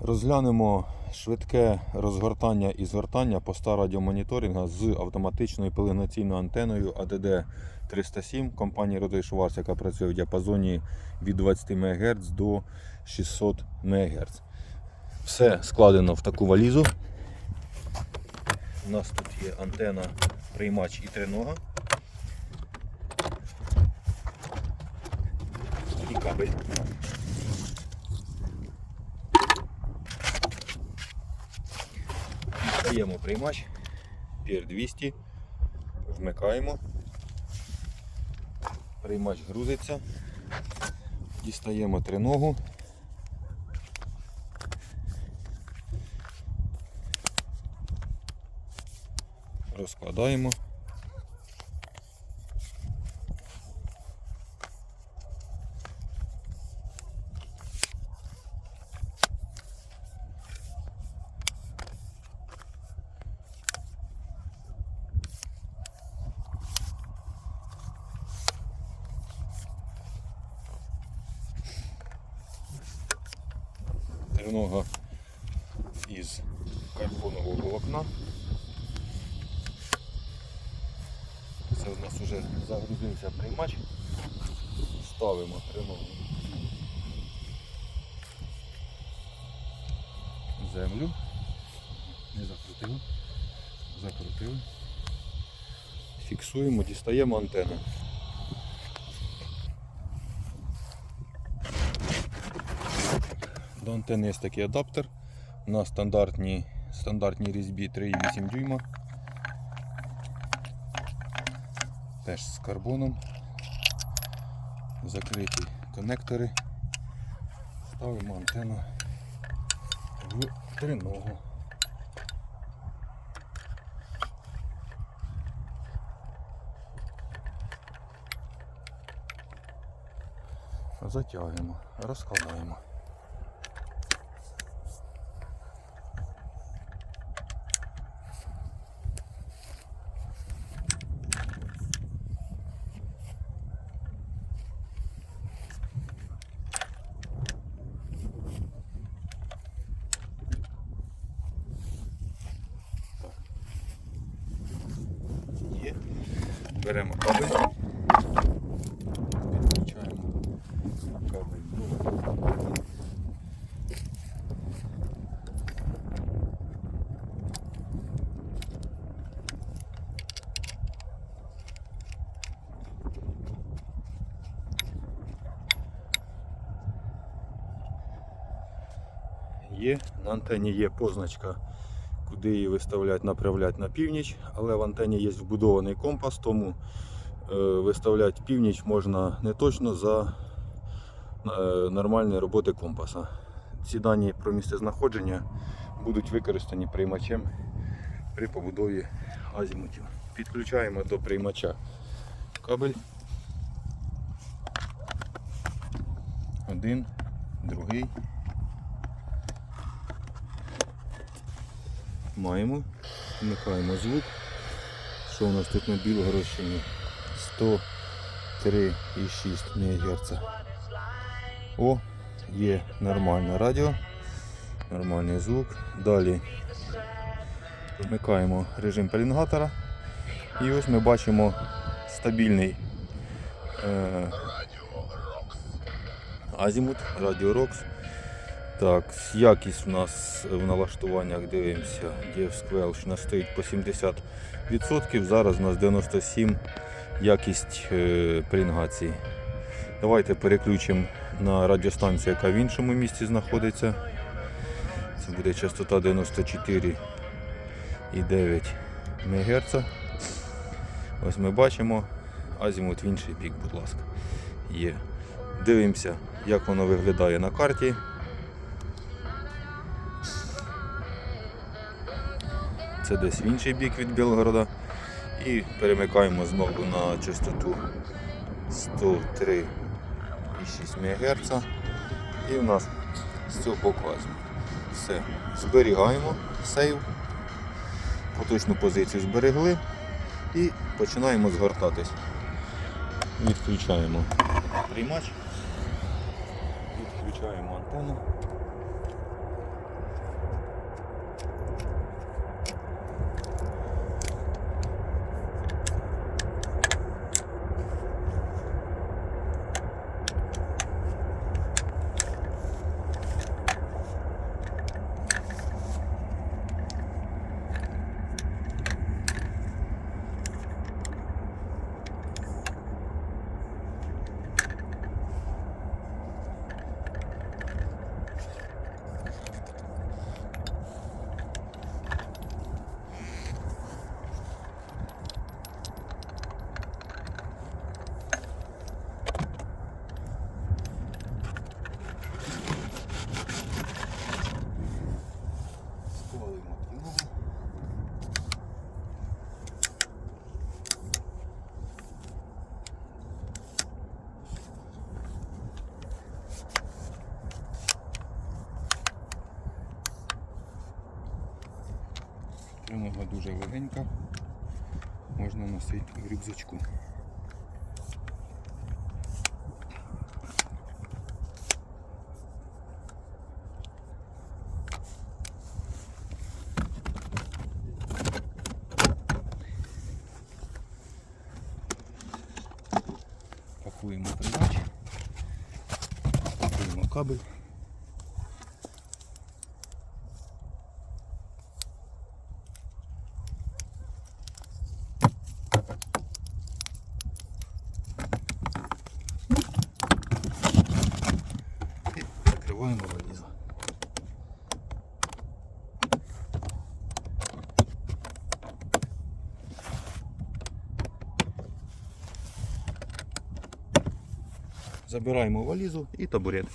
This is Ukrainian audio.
Розглянемо швидке розгортання і згортання поста радіомоніторинга з автоматичною пеленаційною антеною ADD 307 компанії Родой Шварц, яка працює в діапазоні від 20 МГц до 600 МГц. Все складено в таку валізу. У нас тут є антена, приймач і тринога. І кабель. Дістаємо приймач, PR200, вмикаємо, приймач грузиться, дістаємо триногу. Розкладаємо. Тринога із карбонового волокна. Це у нас вже загрузився приймач. Ставимо триногу землю. Не закрутили. Закрутили. Фіксуємо, дістаємо антенну. До антенни є такий адаптер на стандартній, стандартній різьбі 3,8 дюйма. Теж з карбоном. Закриті конектори. Ставимо антенну в триногу. Затягуємо, розкладаємо. Беремо кабель. Підключаємо кабель до Є, на антені є позначка Куди її виставляти, направляти на північ, але в антені є вбудований компас, тому е, виставляти північ можна не точно за е, нормальної роботи компаса. Ці дані про місце знаходження будуть використані приймачем при побудові азімутів. Підключаємо до приймача кабель. Один, другий. Маємо. Вмикаємо звук. Що у нас тут на Білгородщині? 103,6 МГц. О, є нормальне радіо, нормальний звук. Далі вмикаємо режим пеленгатора. І ось ми бачимо стабільний е, азімут, Радіо Рокс. Так, якість у нас в налаштуваннях дивимося, DFSQL, що у стоїть по 70%, зараз у нас 97% якість е, прінгації. Давайте переключимо на радіостанцію, яка в іншому місці знаходиться. Це буде частота 94,9 МГц. Ось ми бачимо азімут в інший бік, будь ласка. Є. Дивимося, як воно виглядає на карті. Це десь в інший бік від Білгорода. І перемикаємо знову на частоту 103,6 МГц. І у нас з цього боку. Все. Зберігаємо сейв. Поточну позицію зберегли і починаємо згортатись. Відключаємо приймач, відключаємо антенну. Дуже легенька, можна носити в рюкзачку. Пакуємо тримач, пакуємо кабель. Забираємо валізу і табурет.